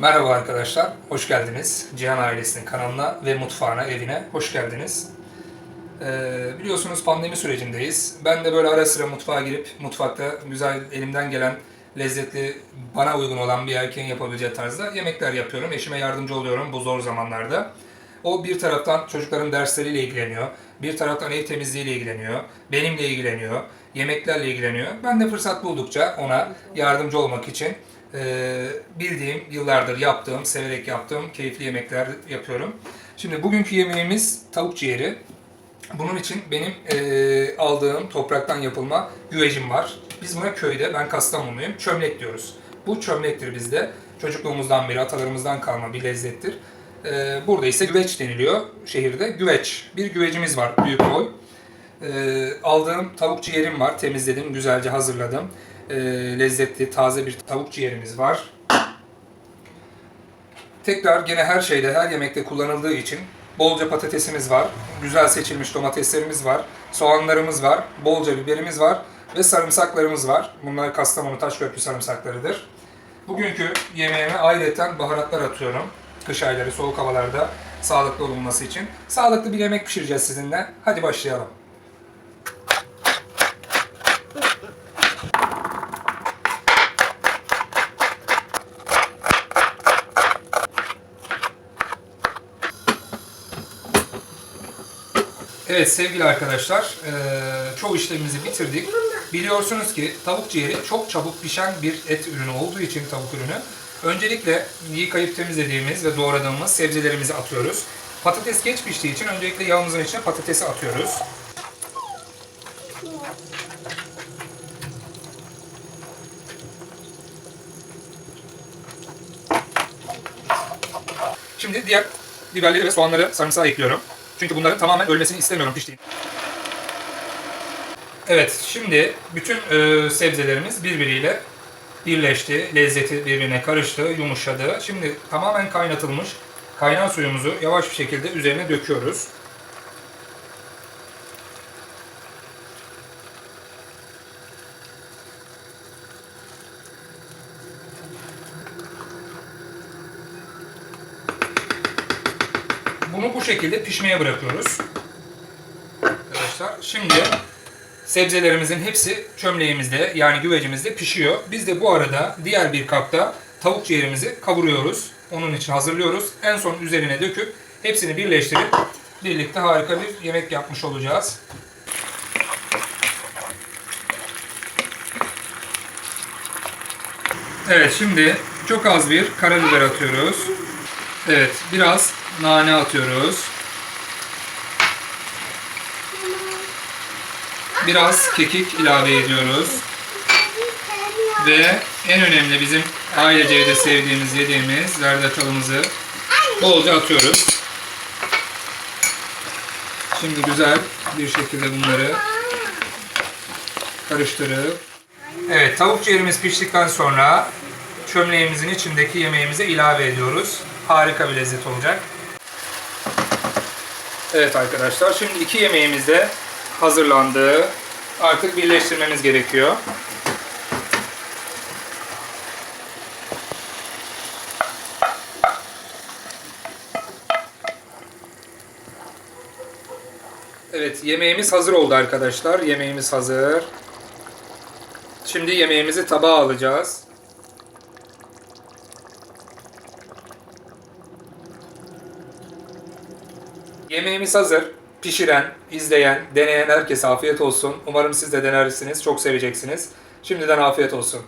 Merhaba arkadaşlar, hoş geldiniz. Cihan ailesinin kanalına ve mutfağına, evine hoş geldiniz. Ee, biliyorsunuz pandemi sürecindeyiz. Ben de böyle ara sıra mutfağa girip mutfakta güzel elimden gelen lezzetli, bana uygun olan bir erkeğin yapabileceği tarzda yemekler yapıyorum. Eşime yardımcı oluyorum bu zor zamanlarda. O bir taraftan çocukların dersleriyle ilgileniyor, bir taraftan ev temizliğiyle ilgileniyor, benimle ilgileniyor, yemeklerle ilgileniyor. Ben de fırsat buldukça ona yardımcı olmak için e, bildiğim, yıllardır yaptığım, severek yaptığım keyifli yemekler yapıyorum. Şimdi bugünkü yemeğimiz tavuk ciğeri. Bunun için benim e, aldığım topraktan yapılma güvecim var. Biz buna köyde, ben Kastamonluyum, çömlek diyoruz. Bu çömlektir bizde. Çocukluğumuzdan beri, atalarımızdan kalma bir lezzettir. E, burada ise güveç deniliyor şehirde. Güveç. Bir güvecimiz var, büyük boy. E, aldığım tavuk ciğerim var, temizledim, güzelce hazırladım. E, lezzetli, taze bir tavuk ciğerimiz var. Tekrar gene her şeyde, her yemekte kullanıldığı için bolca patatesimiz var, güzel seçilmiş domateslerimiz var, soğanlarımız var, bolca biberimiz var ve sarımsaklarımız var. Bunlar Kastamonu Taşköprü sarımsaklarıdır. Bugünkü yemeğime ayrıca baharatlar atıyorum. Kış ayları, soğuk havalarda sağlıklı olunması için. Sağlıklı bir yemek pişireceğiz sizinle. Hadi başlayalım. Evet sevgili arkadaşlar, eee, çoğu işlemimizi bitirdik. Biliyorsunuz ki tavuk ciğeri çok çabuk pişen bir et ürünü olduğu için tavuk ürünü. Öncelikle yıkayıp temizlediğimiz ve doğradığımız sebzelerimizi atıyoruz. Patates geç piştiği için öncelikle yağımızın içine patatesi atıyoruz. Şimdi diğer biberleri ve soğanları sarımsağı ekliyorum. Çünkü bunların tamamen ölmesini istemiyorum piştiğinde. Evet, şimdi bütün e, sebzelerimiz birbiriyle birleşti, lezzeti birbirine karıştı, yumuşadı. Şimdi tamamen kaynatılmış kaynar suyumuzu yavaş bir şekilde üzerine döküyoruz. Bunu bu şekilde pişmeye bırakıyoruz. Arkadaşlar şimdi sebzelerimizin hepsi çömleğimizde yani güvecimizde pişiyor. Biz de bu arada diğer bir kapta tavuk ciğerimizi kavuruyoruz. Onun için hazırlıyoruz. En son üzerine döküp hepsini birleştirip birlikte harika bir yemek yapmış olacağız. Evet şimdi çok az bir karabiber atıyoruz. Evet biraz nane atıyoruz. Biraz kekik ilave ediyoruz. Ve en önemli bizim ailece de sevdiğimiz, yediğimiz zerdeçalımızı bolca atıyoruz. Şimdi güzel bir şekilde bunları karıştırıp Evet, tavuk ciğerimiz piştikten sonra çömleğimizin içindeki yemeğimize ilave ediyoruz. Harika bir lezzet olacak. Evet arkadaşlar, şimdi iki yemeğimiz de hazırlandı. Artık birleştirmemiz gerekiyor. Evet, yemeğimiz hazır oldu arkadaşlar. Yemeğimiz hazır. Şimdi yemeğimizi tabağa alacağız. Yemeğimiz hazır. Pişiren, izleyen, deneyen herkese afiyet olsun. Umarım siz de denersiniz. Çok seveceksiniz. Şimdiden afiyet olsun.